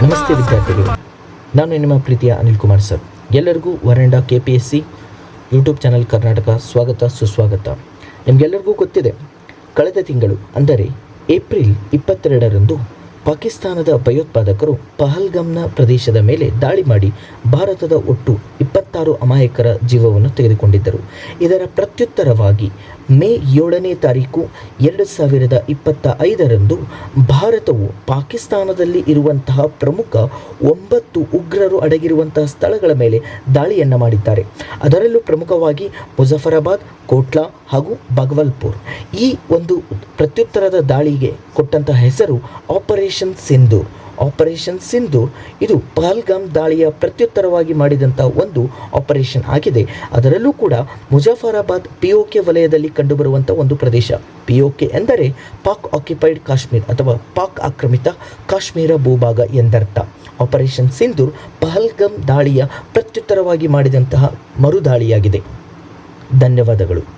ವಿದ್ಯಾರ್ಥಿಗಳು. ನಾನು ನಿಮ್ಮ ಪ್ರೀತಿಯ ಅನಿಲ್ ಕುಮಾರ್ ಸರ್. ಎಲ್ಲರಿಗೂ ವರಂಡ K P S C YouTube channel Karnataka ಸ್ವಾಗತ, ಸುಸ್ವಾಗತ. ನಿಮಗೆಲ್ಲರಿಗೂ ಗೊತ್ತಿದೆ, ಕಳೆದ ತಿಂಗಳು, ಅಂದರೆ ಏಪ್ರಿಲ್ ಇಪ್ಪತ್ತೆರಡರಂದು ಪಾಕಿಸ್ತಾನದ ಭಯೋತ್ಪಾದಕರು ಪಹಲ್ಗಮ್ನ ಪ್ರದೇಶದ ಮೇಲೆ ದಾಳಿ ಮಾಡಿ ಭಾರತದ ಒಟ್ಟು ಇಪ್ಪತ್ತಾರು ಅಮಾಯಕರ ಜೀವವನ್ನು ತೆಗೆದುಕೊಂಡಿದ್ದರು. ಇದರ ಪ್ರತ್ಯುತ್ತರವಾಗಿ, ಮೇ ಏಳನೇ ತಾರೀಕು ಎರಡು ಸಾವಿರದ ಇಪ್ಪತ್ತ ಐದರಂದು ಭಾರತವು ಪಾಕಿಸ್ತಾನದಲ್ಲಿ ಇರುವಂತಹ ಪ್ರಮುಖ ಒಂಬತ್ತು ಉಗ್ರರು ಅಡಗಿರುವಂತಹ ಸ್ಥಳಗಳ ಮೇಲೆ ದಾಳಿಯನ್ನು ಮಾಡಿದ್ದಾರೆ. ಅದರಲ್ಲೂ ಪ್ರಮುಖವಾಗಿ ಮುಜಫರಾಬಾದ್, ಕೋಟ್ಲಾ ಹಾಗೂ ಭಗವಲ್ಪುರ್ ಈ ಒಂದು ಪ್ರತ್ಯುತ್ತರದ ದಾಳಿಗೆ ಕೊಟ್ಟಂತಹ ಹೆಸರು ಆಪರೇಷನ್ ಸಿಂಧೂರ್. ಆಪರೇಷನ್ ಸಿಂಧೂರ್ ಇದು ಪಹಲ್ಗಾಮ್ ದಾಳಿಯ ಪ್ರತ್ಯುತ್ತರವಾಗಿ ಮಾಡಿದಂಥ ಒಂದು ಆಪರೇಷನ್ ಆಗಿದೆ. ಅದರಲ್ಲೂ ಕೂಡ ಮುಜಾಫರಾಬಾದ್ ಪಿಒಕೆ ವಲಯದಲ್ಲಿ ಕಂಡುಬರುವಂಥ ಒಂದು ಪ್ರದೇಶ. ಪಿಒಕೆ ಎಂದರೆ ಪಾಕ್ ಆಕ್ಯುಪೈಡ್ ಕಾಶ್ಮೀರ್ ಅಥವಾ ಪಾಕ್ ಆಕ್ರಮಿತ ಕಾಶ್ಮೀರ ಭೂಭಾಗ ಎಂದರ್ಥ. ಆಪರೇಷನ್ ಸಿಂಧೂರ್ ಪಹಲ್ಗಮ್ ದಾಳಿಯ ಪ್ರತ್ಯುತ್ತರವಾಗಿ ಮಾಡಿದಂತಹ ಮರುದಾಳಿಯಾಗಿದೆ. ಧನ್ಯವಾದಗಳು.